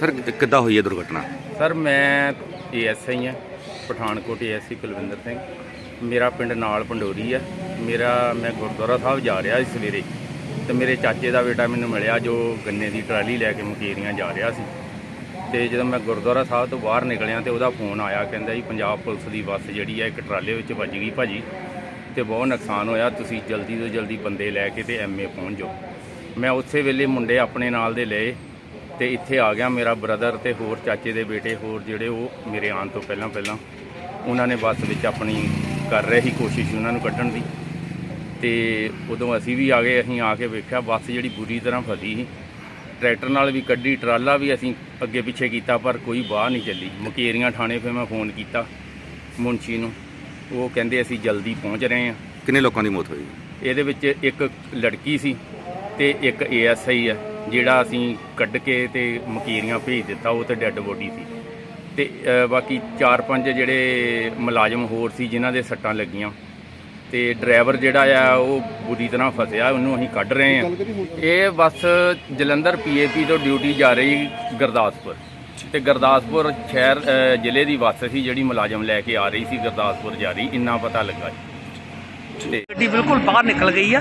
Sir, ਕਿ- ਕਿੱਦਾਂ ਹੋਈ ਹੈ ਦੁਰਘਟਨਾ? ਸਰ, ਮੈਂ ਏਐਸਆਈ ਹਾਂ, ਪਠਾਨਕੋਟ ਏਐਸਸੀ ਕੁਲਵਿੰਦਰ ਸਿੰਘ। ਮੇਰਾ ਪਿੰਡ ਨਾਲ ਪੰਡੋਰੀ ਹੈ ਮੇਰਾ, ਮੈਂ ਗੁਰਦੁਆਰਾ ਸਾਹਿਬ ਜਾ ਰਿਹਾ ਸੀ ਸਵੇਰੇ। ਤੇ ਮੇਰੇ ਚਾਚੇ ਦਾ ਬੇਟਾ ਮੈਨੂੰ ਮਿਲਿਆ, ਜੋ ਗੰਨੇ ਦੀ ਟਰਾਲੀ ਲੈ ਕੇ ਮੁਕੇਰੀਆਂ ਜਾ ਰਿਹਾ ਸੀ। ਤੇ ਜਦੋਂ ਮੈਂ ਗੁਰਦੁਆਰਾ ਸਾਹਿਬ ਤੋਂ ਬਾਹਰ ਨਿਕਲਿਆ ਤੇ ਉਹਦਾ ਫੋਨ ਆਇਆ, ਕਹਿੰਦਾ ਜੀ, ਪੰਜਾਬ ਪੁਲਿਸ ਦੀ ਬੱਸ ਜਿਹੜੀ ਹੈ ਇੱਕ ਟਰਾਲੇ ਵਿੱਚ ਵੱਜ ਗਈ ਭਾਜੀ। ਤੇ ਬਹੁਤ ਨੁਕਸਾਨ ਹੋਇਆ, ਤੁਸੀਂ ਜਲਦੀ ਤੋਂ ਜਲਦੀ ਬੰਦੇ ਲੈ ਕੇ ਤੇ ਐਮਏ ਪਹੁੰਚ ਜਾਓ। ਮੈਂ ਉਸੇ ਵੇਲੇ ਮੁੰਡੇ ਆਪਣੇ ਨਾਲ ਦੇ ਲਏ। ਤੇ ਇੱਥੇ ਆ ਗਿਆ ਮੇਰਾ ਬ੍ਰਦਰ ਤੇ ਹੋਰ ਚਾਚੇ ਦੇ ਬੇਟੇ ਹੋਰ ਜਿਹੜੇ ਉਹ ਮੇਰੇ ਆਉਣ ਤੋਂ ਪਹਿਲਾਂ ਪਹਿਲਾਂ ਉਹਨਾਂ ਨੇ ਬੱਸ ਵਿੱਚ ਆਪਣੀ ਕਰ ਰਹੇ ਸੀ ਕੋਸ਼ਿਸ਼ ਉਹਨਾਂ ਨੂੰ ਕੱਢਣ ਦੀ। ਤੇ ਉਦੋਂ ਅਸੀਂ ਵੀ ਆ ਗਏ ਅਸੀਂ ਆ ਕੇ ਵੇਖਿਆ ਬੱਸ ਜਿਹੜੀ ਬੁਰੀ ਤਰ੍ਹਾਂ ਫਸੀ ਸੀ। ਟਰੈਕਟਰ ਨਾਲ ਵੀ ਕੱਢੀ ਟਰਾਲਾ ਵੀ ਅਸੀਂ ਅੱਗੇ ਪਿੱਛੇ ਕੀਤਾ ਪਰ ਕੋਈ ਬਾਹਰ ਨਹੀਂ ਚੱਲੀ। ਮੁਕੇਰੀਆਂ ਥਾਣੇ 'ਤੇ ਮੈਂ ਫੋਨ ਕੀਤਾ ਮੁੰਸ਼ੀ ਨੂੰ। ਉਹ ਕਹਿੰਦੇ ਅਸੀਂ ਜਲਦੀ ਪਹੁੰਚ ਰਹੇ ਹਾਂ। ਕਿੰਨੇ ਲੋਕਾਂ ਦੀ ਮੌਤ ਹੋਈ? ਇਹਦੇ ਵਿੱਚ ਇੱਕ ਲੜਕੀ ਸੀ ਤੇ ਇੱਕ ਏਐਸਆਈ ਆ ਜਿਹੜਾ ਅਸੀਂ ਕੱਢ ਕੇ ਤੇ ਮਕੀਰੀਆਂ ਭੇਜ ਦਿੱਤਾ ਉਹ ਤੇ ਡੈੱਡ ਬੋਡੀ ਸੀ। ਤੇ ਬਾਕੀ 4-5 ਜਿਹੜੇ ਮੁਲਾਜ਼ਮ ਹੋਰ ਸੀ ਜਿਨ੍ਹਾਂ ਦੇ ਸੱਟਾਂ ਲੱਗੀਆਂ। ਤੇ ਡਰਾਈਵਰ ਜਿਹੜਾ ਆ ਉਹ ਬੁਰੀ ਤਰ੍ਹਾਂ ਫਸਿਆ ਉਹਨੂੰ ਅਸੀਂ ਕੱਢ ਰਹੇ ਹਾਂ। ਇਹ ਬੱਸ ਜਲੰਧਰ ਪੀਏਪੀ ਤੋਂ ਡਿਊਟੀ ਜਾ ਰਹੀ ਗੁਰਦਾਸਪੁਰ। ਤੇ ਗੁਰਦਾਸਪੁਰ ਸ਼ਹਿਰ ਜ਼ਿਲ੍ਹੇ ਦੀ ਬੱਸ ਸੀ ਜਿਹੜੀ ਮੁਲਾਜ਼ਮ ਲੈ ਕੇ ਆ ਰਹੀ ਸੀ ਗੁਰਦਾਸਪੁਰ ਜਾ ਰਹੀ ਇੰਨਾ ਪਤਾ ਲੱਗਾ। ਗੱਡੀ ਬਿਲਕੁਲ ਬਾਹਰ ਨਿਕਲ ਗਈ ਆ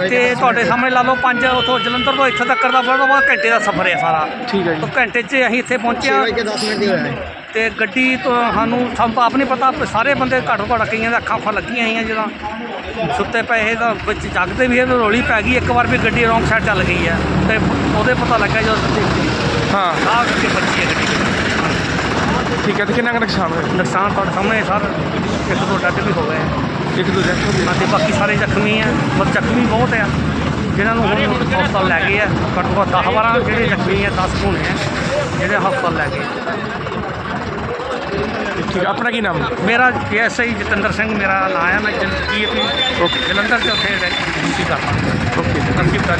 ਤੇ ਤੁਹਾਡੇ ਸਾਹਮਣੇ ਲਾ ਲਓ ਪੰਜ ਉਥੋਂ ਜਲੰਧਰ ਤੋਂ ਇੱਥੇ ਤੱਕ ਦਾ ਬੜਾ ਵਾ ਘੰਟੇ ਦਾ ਸਫ਼ਰ ਹੈ ਸਾਰਾ। ਠੀਕ ਹੈ ਜੀ। ਘੰਟੇ 'ਚ ਅਸੀਂ ਇੱਥੇ ਪਹੁੰਚੇ ਹਾਂ ਕੇ 10 ਮਿੰਟ ਹੀ ਹੋਇਆ ਹੈ। ਤੇ ਗੱਡੀ ਤੋਂ ਸਾਨੂੰ ਸਾਨੂੰ ਤਾਂ ਆਪ ਨਹੀਂ ਪਤਾ ਸਾਰੇ ਬੰਦੇ ਘੱਟੋ ਘੱਟ ਕਈਆਂ ਦੇ ਅੱਖਾਂ ਅੱਖਾਂ ਲੱਗੀਆਂ ਆਈਆਂ ਜਦੋਂ। ਸੁੱਤੇ ਪਏ ਇਹ ਤਾਂ ਵਿੱਚ ਜਾਗਦੇ ਵੀ ਇਹ ਰੋਲੀ ਪੈ ਗਈ ਇੱਕ ਵਾਰ ਵੀ ਗੱਡੀ ਰੌਂਗ ਸਾਈਡ ਚੱਲ ਗਈ ਹੈ ਤੇ ਉਹਦੇ ਪਤਾ ਲੱਗਾ ਜਦੋਂ ਹਾਂ। ਆਹ ਕਰਕੇ ਬੱਚੀ ਹੈ ਗੱਡੀ ਠੀਕ ਹੈ ਤੇ ਕਿੰਨਾ ਕੁ ਨੁਕਸਾਨ ਹੋਇਆ? ਨੁਕਸਾਨ ਤੁਹਾਡੇ ਸਾਹਮਣੇ ਸਰ ਇੱਕ ਦੋ ਡੱਡ ਵੀ ਹੋ ਗਏ ਆ। ਇੱਕ ਦੋ ਹੋ ਗਏ ਅਤੇ ਬਾਕੀ ਸਾਰੇ ਜ਼ਖਮੀ ਆ। ਪਰ ਜ਼ਖਮੀ ਬਹੁਤ ਆ। ਜਿਨ੍ਹਾਂ ਨੂੰ ਹੁਣ ਹਸਪਤਾਲ ਲੈ ਗਏ ਆ। ਘੱਟੋ ਘੱਟ 10 12 ਜਿਹੜੇ ਜ਼ਖਮੀ ਆ 10 ਹੋਣੇ ਆ ਜਿਹੜੇ ਹਸਪਤਾਲ ਲੈ ਗਏ। ਠੀਕ ਆਪਣਾ ਕੀ ਨਾਮ? ਮੇਰਾ ਐਸਆਈ ਜਤਿੰਦਰ ਸਿੰਘ ਮੇਰਾ ਨਾਮ ਹੈ ਮੈਂ ਜੀਪੀ ਜਲੰਧਰ ਚ ਉੱਥੇ ਡਿਊਟੀ ਕਰਦਾ ਓਕੇ। ਤਰਕੀਬ ਕਰ